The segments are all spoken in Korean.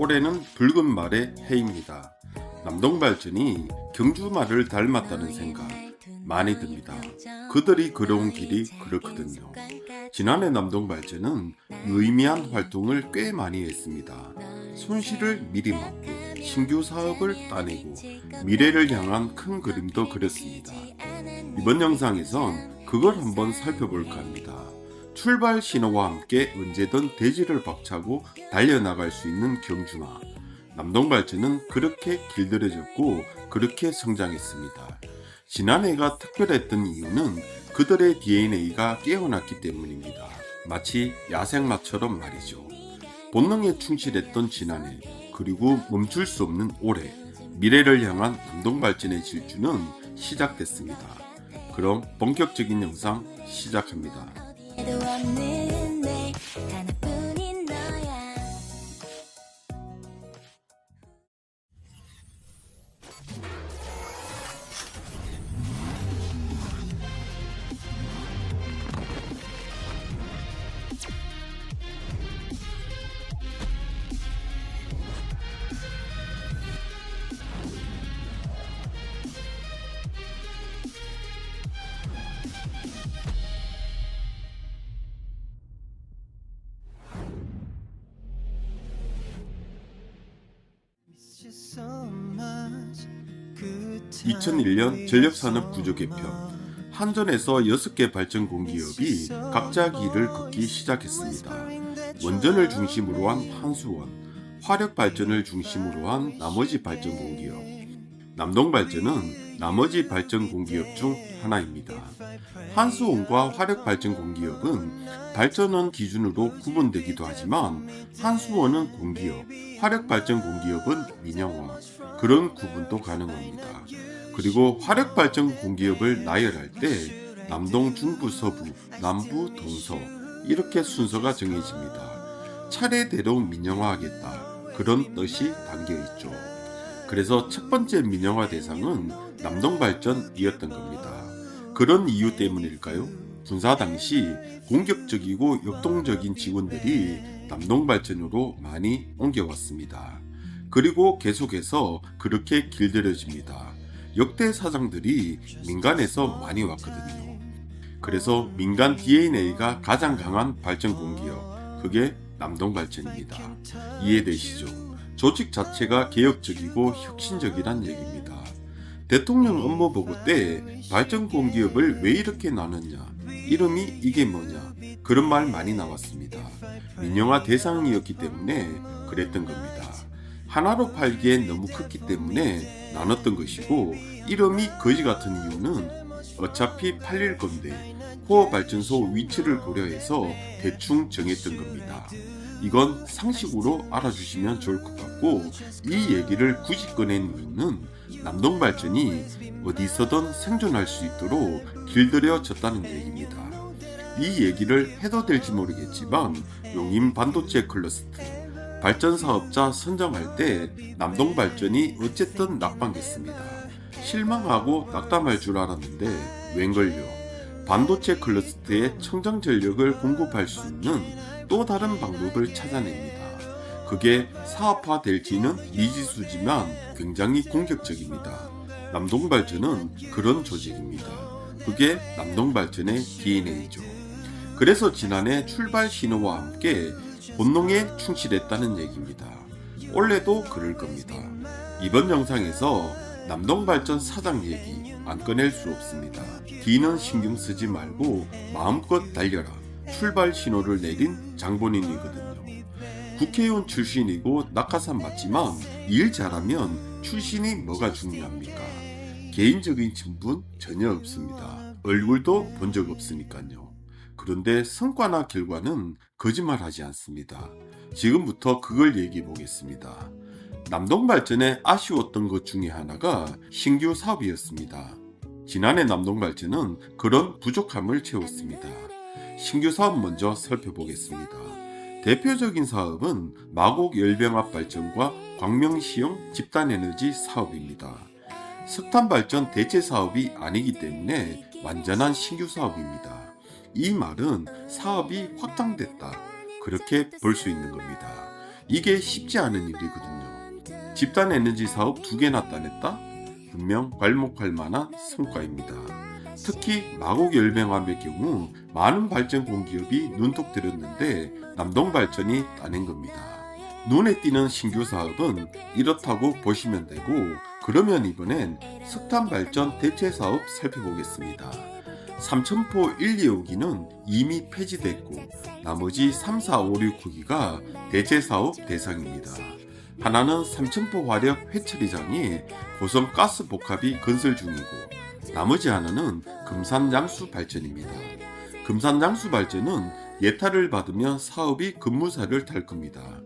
올해는 붉은 말의 해입니다. 남동발전이 경주말을 닮았다는 생각 많이 듭니다. 그들이 걸어온 길이 그렇거든요. 지난해 남동발전은 의미한 활동을 꽤 많이 했습니다. 손실을 미리 막고 신규 사업을 따내고 미래를 향한 큰 그림도 그렸습니다. 이번 영상에선 그걸 한번 살펴볼까 합니다. 출발 신호와 함께 언제든 대지를 박차고 달려나갈 수 있는 경주나 남동발전은 그렇게 길들여졌고 그렇게 성장했습니다. 지난해가 특별했던 이유는 그들의 DNA가 깨어났기 때문입니다. 마치 야생마처럼 말이죠. 본능에 충실했던 지난해 그리고 멈출 수 없는 올해 미래를 향한 남동 발전의 질주는 시작됐습니다. 그럼 본격적인 영상 시작합니다. 2001년 전력산업 구조 개편 한전에서 6개 발전 공기업이 각자 길을 걷기 시작했습니다. 원전을 중심으로 한 한수원, 화력 발전을 중심으로 한 나머지 발전 공기업, 남동 발전은 나머지 발전 공기업 중 하나입니다. 한수원과 화력 발전 공기업은 발전원 기준으로 구분되기도 하지만 한수원은 공기업, 화력 발전 공기업은 민영화 그런 구분도 가능합니다. 그리고 화력 발전 공기업을 나열할 때 남동 중부 서부, 남부 동서 이렇게 순서가 정해집니다. 차례대로 민영화하겠다 그런 뜻이 담겨 있죠. 그래서 첫 번째 민영화 대상은 남동 발전이었던 겁니다. 그런 이유 때문일까요? 군사 당시 공격적이고 역동적인 직원들이 남동 발전으로 많이 옮겨왔습니다. 그리고 계속해서 그렇게 길들여집니다. 역대 사장들이 민간에서 많이 왔거든요. 그래서 민간 DNA가 가장 강한 발전 공기업, 그게 남동 발전입니다. 이해되시죠? 조직 자체가 개혁적이고 혁신적이란 얘기입니다. 대통령 업무 보고 때 발전 공기업을 왜 이렇게 나눴냐? 이름이 이게 뭐냐? 그런 말 많이 나왔습니다. 민영화 대상이었기 때문에 그랬던 겁니다. 하나로 팔기엔 너무 컸기 때문에 나눴던 것이고 이름이 거지 같은 이유는 어차피 팔릴 건데 호어 발전소 위치를 고려해서 대충 정했던 겁니다. 이건 상식으로 알아주시면 좋을 것 같고 이 얘기를 굳이 꺼낸 이유는 남동발전이 어디서든 생존할 수 있도록 길들여졌다는 얘기입니다. 이 얘기를 해도 될지 모르겠지만 용인 반도체 클러스터 발전 사업자 선정할 때 남동발전이 어쨌든 낙방했습니다. 실망하고 낙담할 줄 알았는데 웬걸요. 반도체 클러스터에 청정 전력을 공급할 수 있는 또 다른 방법을 찾아냅니다. 그게 사업화 될지는 미지수지만 굉장히 공격적입니다. 남동발전은 그런 조직입니다. 그게 남동발전의 DNA죠. 그래서 지난해 출발 신호와 함께 본능에 충실했다는 얘기입니다. 올해도 그럴 겁니다. 이번 영상에서 남동발전 사장 얘기 안 꺼낼 수 없습니다. 뒤는 신경 쓰지 말고 마음껏 달려라. 출발 신호를 내린 장본인이거든요. 국회의원 출신이고 낙하산 맞지만 일 잘하면 출신이 뭐가 중요합니까? 개인적인 친분 전혀 없습니다. 얼굴도 본 적 없으니까요. 그런데 성과나 결과는 거짓말하지 않습니다. 지금부터 그걸 얘기해 보겠습니다. 남동 발전에 아쉬웠던 것 중에 하나가 신규 사업이었습니다. 지난해 남동 발전은 그런 부족함을 채웠습니다. 신규 사업 먼저 살펴보겠습니다. 대표적인 사업은 마곡 열병합 발전과 광명시형 집단에너지 사업입니다. 석탄 발전 대체 사업이 아니기 때문에 완전한 신규 사업입니다. 이 말은 사업이 확장됐다. 그렇게 볼 수 있는 겁니다. 이게 쉽지 않은 일이거든요. 집단 에너지 사업 두 개나 따냈다? 분명 괄목할 만한 성과입니다. 특히 마곡 열병함의 경우 많은 발전 공기업이 눈독 들였는데 남동발전이 따낸 겁니다. 눈에 띄는 신규 사업은 이렇다고 보시면 되고 그러면 이번엔 석탄 발전 대체 사업 살펴보겠습니다. 삼천포 1, 2호기는 이미 폐지됐고 나머지 3, 4, 5, 6호기가 대체 사업 대상입니다. 하나는 삼천포 화력 회처리장이 고성 가스 복합이 건설 중이고 나머지 하나는 금산 양수 발전입니다. 금산 양수 발전은 예타를 받으면 사업이 급무사를 탈 겁니다.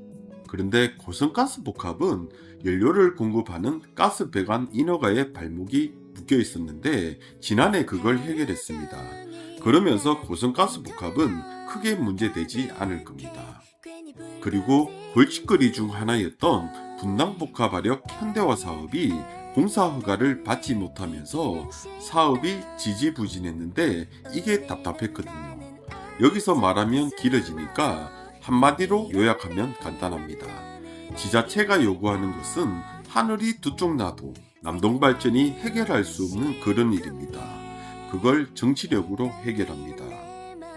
그런데 고성가스 복합은 연료를 공급하는 가스 배관 인허가에 발목이 묶여 있었는데 지난해 그걸 해결했습니다. 그러면서 고성가스 복합은 크게 문제되지 않을 겁니다. 그리고 골칫거리 중 하나였던 분당복합화력 현대화 사업이 공사 허가를 받지 못하면서 사업이 지지부진했는데 이게 답답했거든요. 여기서 말하면 길어지니까 한마디로 요약하면 간단합니다. 지자체가 요구하는 것은 하늘이 두 쪽 나도 남동발전이 해결할 수 없는 그런 일입니다. 그걸 정치력으로 해결합니다.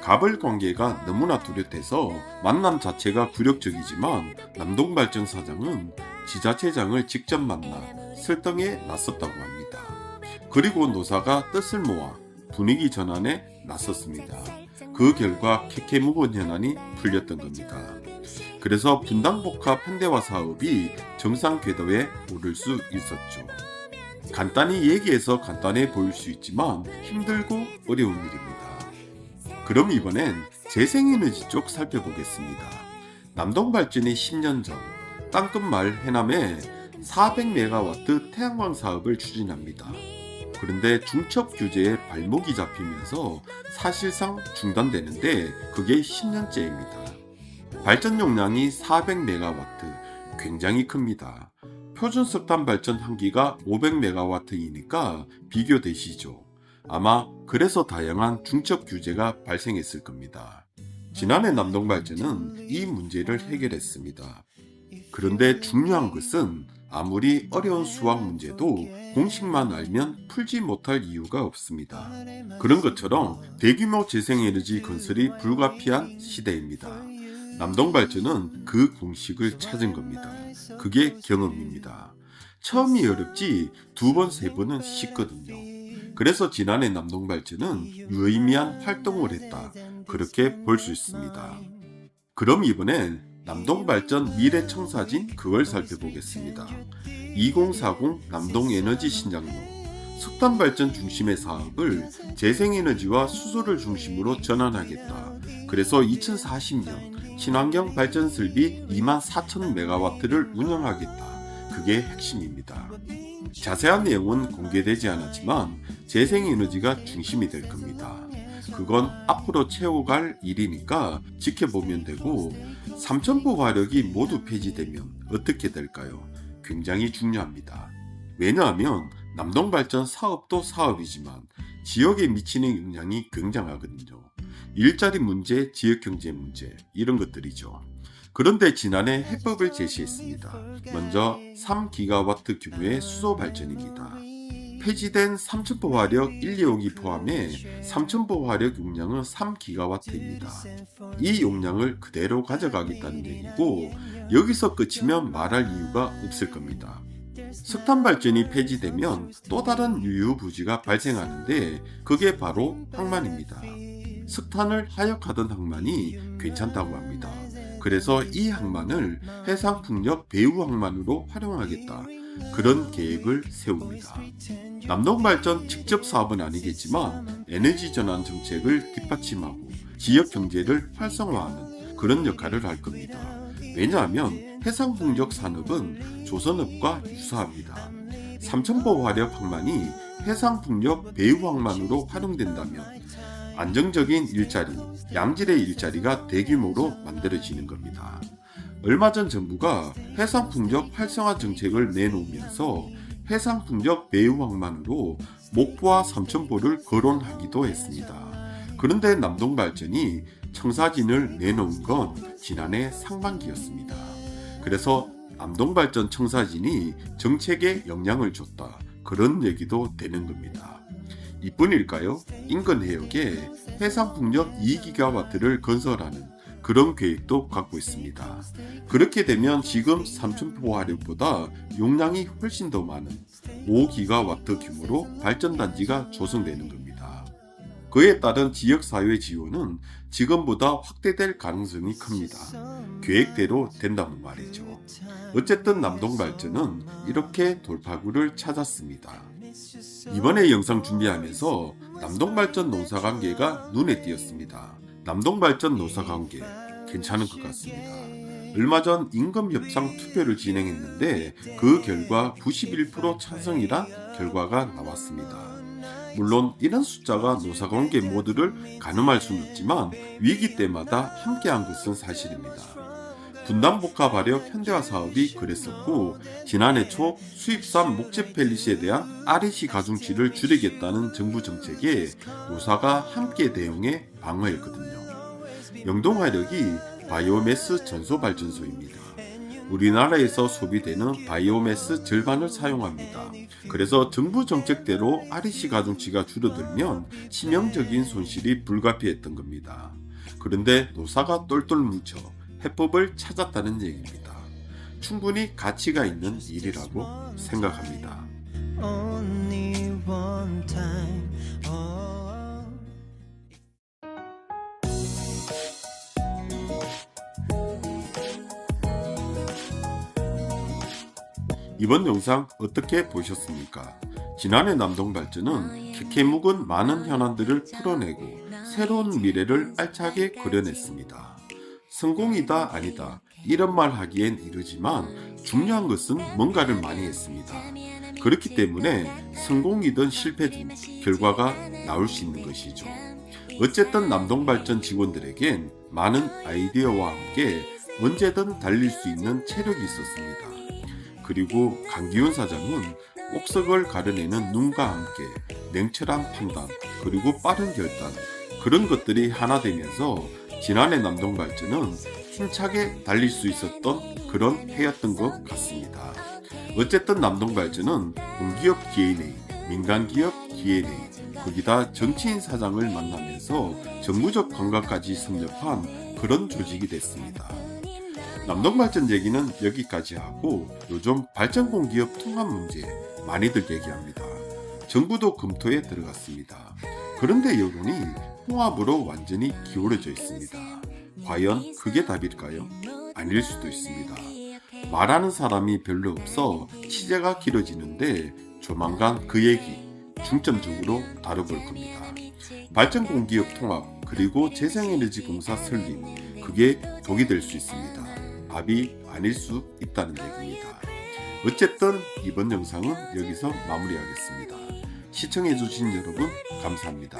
갑을 관계가 너무나 뚜렷해서 만남 자체가 굴욕적이지만 남동발전 사장은 지자체장을 직접 만나 설득에 나섰다고 합니다. 그리고 노사가 뜻을 모아 분위기 전환에 나섰습니다. 그 결과 케케묵은 현안이 풀렸던 겁니다. 그래서 분당복합 현대화 사업이 정상 궤도에 오를 수 있었죠. 간단히 얘기해서 간단해 보일 수 있지만 힘들고 어려운 일입니다. 그럼 이번엔 재생에너지 쪽 살펴보겠습니다. 남동발전이 10년 전 땅끝마을 해남에 400메가와트 태양광 사업을 추진합니다. 그런데 중첩 규제에 발목이 잡히면서 사실상 중단되는데 그게 10년째입니다. 발전 용량이 400메가와트, 굉장히 큽니다. 표준 석탄 발전 한기가 500메가와트이니까 비교되시죠. 아마 그래서 다양한 중첩 규제가 발생했을 겁니다. 지난해 남동발전은 이 문제를 해결했습니다. 그런데 중요한 것은 아무리 어려운 수학 문제도 공식만 알면 풀지 못할 이유가 없습니다. 그런 것처럼 대규모 재생에너지 건설이 불가피한 시대입니다. 남동발전은 그 공식을 찾은 겁니다. 그게 경험입니다. 처음이 어렵지 두 번, 세 번은 쉽거든요. 그래서 지난해 남동발전은 유의미한 활동을 했다. 그렇게 볼 수 있습니다. 그럼 이번엔 남동발전 미래 청사진 그걸 살펴보겠습니다. 2040 남동에너지 신장로 석탄 발전 중심의 사업을 재생에너지와 수소를 중심으로 전환하겠다. 그래서 2040년 친환경 발전 설비 2만 4천 메가와트를 운영하겠다. 그게 핵심입니다. 자세한 내용은 공개되지 않았지만 재생에너지가 중심이 될 겁니다. 그건 앞으로 채워갈 일이니까 지켜보면 되고 삼천포 화력이 모두 폐지되면 어떻게 될까요? 굉장히 중요합니다. 왜냐하면 남동발전 사업도 사업이지만 지역에 미치는 영향이 굉장하거든요. 일자리 문제, 지역경제 문제 이런 것들이죠. 그런데 지난해 해법을 제시했습니다. 먼저 3기가와트 규모의 수소 발전입니다. 폐지된 삼천포 화력 1, 2호기 포함해 삼천포 화력 용량은 3기가와트입니다. 이 용량을 그대로 가져가겠다는 얘기고 여기서 끝이면 말할 이유가 없을 겁니다. 석탄 발전이 폐지되면 또 다른 유유부지가 발생하는데 그게 바로 항만입니다. 석탄을 하역하던 항만이 괜찮다고 합니다. 그래서 이 항만을 해상풍력 배후 항만으로 활용하겠다. 그런 계획을 세웁니다. 남동발전 직접 사업은 아니겠지만 에너지 전환 정책을 뒷받침하고 지역 경제를 활성화하는 그런 역할을 할 겁니다. 왜냐하면 해상풍력 산업은 조선업과 유사합니다. 삼천포 화력 항만이 해상풍력 배후 항만으로 활용된다면 안정적인 일자리, 양질의 일자리가 대규모로 만들어지는 겁니다. 얼마 전 정부가 해상풍력 활성화 정책을 내놓으면서 해상풍력 배후항만으로 목포와 삼천포를 거론하기도 했습니다. 그런데 남동발전이 청사진을 내놓은 건 지난해 상반기였습니다. 그래서 남동발전 청사진이 정책에 영향을 줬다. 그런 얘기도 되는 겁니다. 이뿐일까요? 인근 해역에 해상풍력 2기가와트를 건설하는 그런 계획도 갖고 있습니다. 그렇게 되면 지금 삼천포 화력보다 용량이 훨씬 더 많은 5기가와트 규모로 발전단지가 조성되는 겁니다. 그에 따른 지역사회 지원은 지금보다 확대될 가능성이 큽니다. 계획대로 된다면 말이죠. 어쨌든 남동발전은 이렇게 돌파구를 찾았습니다. 이번에 영상 준비하면서 남동발전 노사관계가 눈에 띄었습니다. 남동발전 노사관계 괜찮은 것 같습니다. 얼마 전 임금 협상 투표를 진행했는데 그 결과 91% 찬성이란 결과가 나왔습니다. 물론 이런 숫자가 노사관계 모두를 가늠할 수는 없지만 위기 때마다 함께한 것은 사실입니다. 분담복합 발력 현대화 사업이 그랬었고 지난해 초 수입산 목재 펠릿에 대한 REC 가중치를 줄이겠다는 정부 정책에 노사가 함께 대응해 방어했거든요. 영동화력이 바이오매스 전소 발전소입니다. 우리나라에서 소비되는 바이오매스 절반을 사용합니다. 그래서 정부 정책대로 REC 가중치가 줄어들면 치명적인 손실이 불가피했던 겁니다. 그런데 노사가 똘똘 뭉쳐 해법을 찾았다는 얘기입니다. 충분히 가치가 있는 일이라고 생각합니다. 이번 영상 어떻게 보셨습니까? 지난해 남동 발전은 캐캐 묵은 많은 현안들을 풀어내고 새로운 미래를 알차게 그려냈습니다. 성공이다 아니다 이런 말 하기엔 이르지만 중요한 것은 뭔가를 많이 했습니다. 그렇기 때문에 성공이든 실패든 결과가 나올 수 있는 것이죠. 어쨌든 남동발전 직원들에겐 많은 아이디어와 함께 언제든 달릴 수 있는 체력이 있었습니다. 그리고 강기훈 사장은 옥석을 가려내는 눈과 함께 냉철한 판단 그리고 빠른 결단 그런 것들이 하나 되면서 지난해 남동발전은 힘차게 달릴 수 있었던 그런 해였던 것 같습니다. 어쨌든 남동발전은 공기업 DNA, 민간기업 DNA, 거기다 정치인 사장을 만나면서 정부적 관광까지 섭렵한 그런 조직이 됐습니다. 남동발전 얘기는 여기까지 하고 요즘 발전공 기업 통합 문제 많이들 얘기합니다. 정부도 검토에 들어갔습니다. 그런데 여론이 통합으로 완전히 기울어져 있습니다. 과연 그게 답일까요? 아닐 수도 있습니다. 말하는 사람이 별로 없어 취재가 길어지는데 조만간 그 얘기 중점적으로 다뤄볼 겁니다. 발전공기업 통합 그리고 재생에너지 공사 설립 그게 독이 될 수 있습니다. 답이 아닐 수 있다는 얘기입니다. 어쨌든 이번 영상은 여기서 마무리하겠습니다. 시청해주신 여러분 감사합니다.